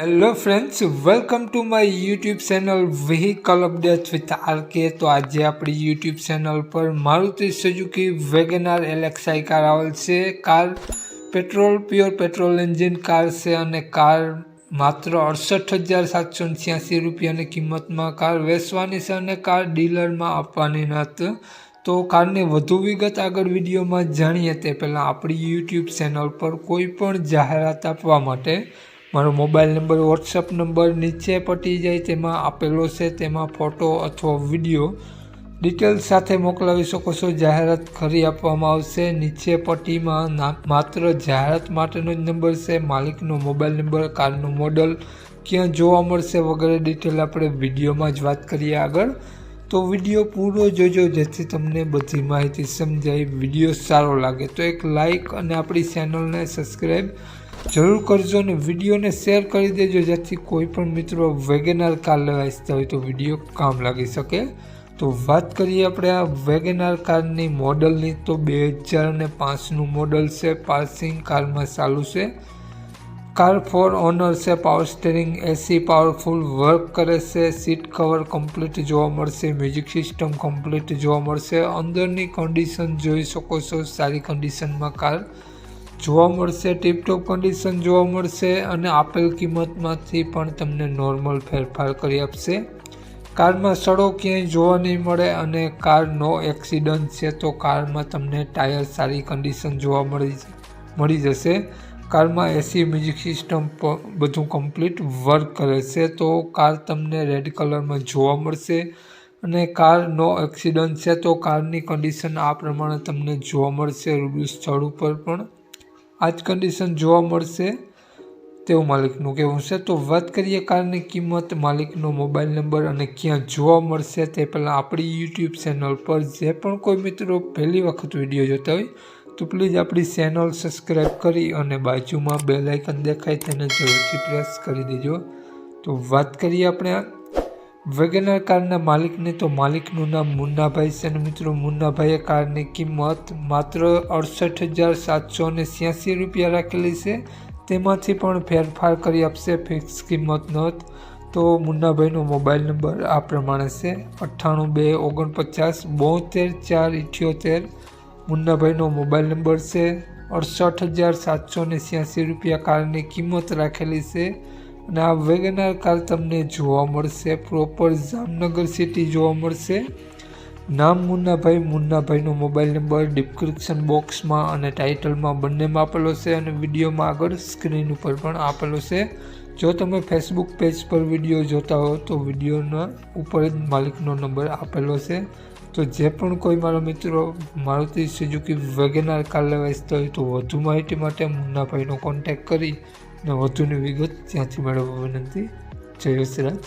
Hello friends welcome to my YouTube channel vehicle update with RK તો આજે આપણી YouTube channel પર Maruti Suzuki WagonR LXI car આવેલ છે. Car petrol pure petrol engine car છે અને કાર માત્ર અડસઠ હજાર સાતસો છ્યાસી રૂપિયાની કિંમતમાં કાર વેચવાની છે અને કાર ડીલરમાં આપવાની નથી તો કારની વધુ વિગત આગળ વિડીયોમાં જાણીએ તે પહેલાં આપણી યુટ્યુબ ચેનલ પર કોઈ પણ જાહેરાત આપવા માટે મારો મોબાઈલ નંબર વોટ્સઅપ નંબર નીચે પટી જાય, તેમાં આપેલો છે, તેમાં ફોટો અથવા વીડિયો. ડિટેલ સાથે મોકલાવી શકો છો. જાહેરાત ખરી આપવામાં આવશે. નીચે પટ્ટીમાં માત્ર જાહેરાત માટેનો જ નંબર છે, માલિકનો મોબાઈલ નંબર, કારનું મોડલ, ક્યાં જોવા મળશે વગેરે ડિટેલ આપણે વિડીયોમાં જ વાત કરીએ આગળ. તો વીડિયો પૂરો જોજો, જેથી તમને બધી માહિતી સમજાય. વીડિયો સારો લાગે તો એક લાઈક અને આપણી ચેનલને સબસ્ક્રાઈબ જરૂર કરજો અને વિડીયોને શેર કરી દેજો, જેથી કોઈ પણ મિત્રો વેગેનાર કાર લેવા ઈચ્છતા હોય તો વીડિયો કામ લાગી શકે. તો વાત કરીએ આપણે આ વેગેનાર કારની મોડલની. તો બે હજાર અને પાંચનું મોડલ છે, પાર્સિંગ કારમાં ચાલુ છે. કાર ફોર ઓનર છે, power steering AC, powerful work કરે છે, સીટ કવર કમ્પ્લીટ જોવા મળશે, મ્યુઝિક સિસ્ટમ કમ્પ્લીટ જોવા મળશે. અંદરની કન્ડિશન જોઈ શકો છો, સારી કન્ડિશનમાં કાર જોવા મળશે ટીપટોપ કન્ડિશન જોવા મળશે અને આપેલ કિંમતમાંથી પણ તમને નોર્મલ ફેરફાર કરી આપશે. કારમાં સડો ક્યાંય જોવા નહીં મળે અને કાર નો એક્સિડન્ટ છે તો કારમાં તમને ટાયર સારી કન્ડિશન જોવા મળી મળી જશે. કારમાં એસી મ્યુઝિક સિસ્ટમ બધું કમ્પ્લીટ વર્ક કરે છે તો કાર તમને રેડ કલરમાં જોવા મળશે. અને કાર નો એક્સિડન્ટ છે તો કારની કન્ડિશન આ પ્રમાણે તમને જોવા મળશે રૂબરૂ સ્થળ ઉપર પણ. આ જ કન્ડિશન જોવા મળશે. તેવું માલિકનું કહેવું છે. તો વાત કરીએ કારની કિંમત, માલિકનો મોબાઈલ નંબર અને ક્યાં જોવા મળશે તે પહેલાં આપણી યુટ્યુબ ચેનલ પર જે પણ કોઈ મિત્રો પહેલી વખત વીડિયો જોતા હોય, તો પ્લીઝ આપણી ચેનલ સબસ્ક્રાઈબ કરી અને બાજુમાં બે લાઇકન દેખાય તેને જરૂરથી પ્રેસ કરી દેજો. તો વાત કરીએ આપણે વેગેનર કારના માલિકને તો માલિકનું નામ મુન્નાભાઈ છે અને મિત્રો મુન્નાભાઈએ કારની કિંમત માત્ર અડસઠ હજાર સાતસો ને છ્યાસી રૂપિયા રાખેલી છે. તેમાંથી પણ ફેરફાર કરી આપશે, ફિક્સ કિંમત નોંધ. તો મુન્નાભાઈનો મોબાઈલ નંબર આ પ્રમાણે છે, અઠ્ઠાણું બે ઓગણપચાસ બોતેર ચાર ઇઠ્યોતેર. મુન્નાભાઈનો મોબાઈલ નંબર છે, અડસઠ હજાર સાતસો ને છ્યાસી રૂપિયા કારની કિંમત રાખેલી છે. અને આ વેગનાર કાર તમને જોવા મળશે. પ્રોપર જામનગર સિટી જોવા મળશે. નામ મુન્નાભાઈ. મુન્નાભાઈનો મોબાઈલ નંબર ડિસ્ક્રિપ્શન બોક્સમાં અને ટાઇટલમાં બંનેમાં આપેલો છે અને વિડીયોમાં આગળ સ્ક્રીન ઉપર પણ આપેલો છે. જો તમે ફેસબુક પેજ પર વીડિયો જોતા હો તો વિડીયોના ઉપર જ માલિકનો નંબર આપેલો છે. તો જે પણ કોઈ મારા મિત્રો મારુતિ સુઝુકી વેગેનાર કાર લેવા ઈચ્છતા હોય તો વધુ માહિતી માટે મુન્નાભાઈનો કોન્ટેક્ટ કરી ને વધુની વિગત ત્યાંથી મેળવવા વિનંતી. જય વસરાજ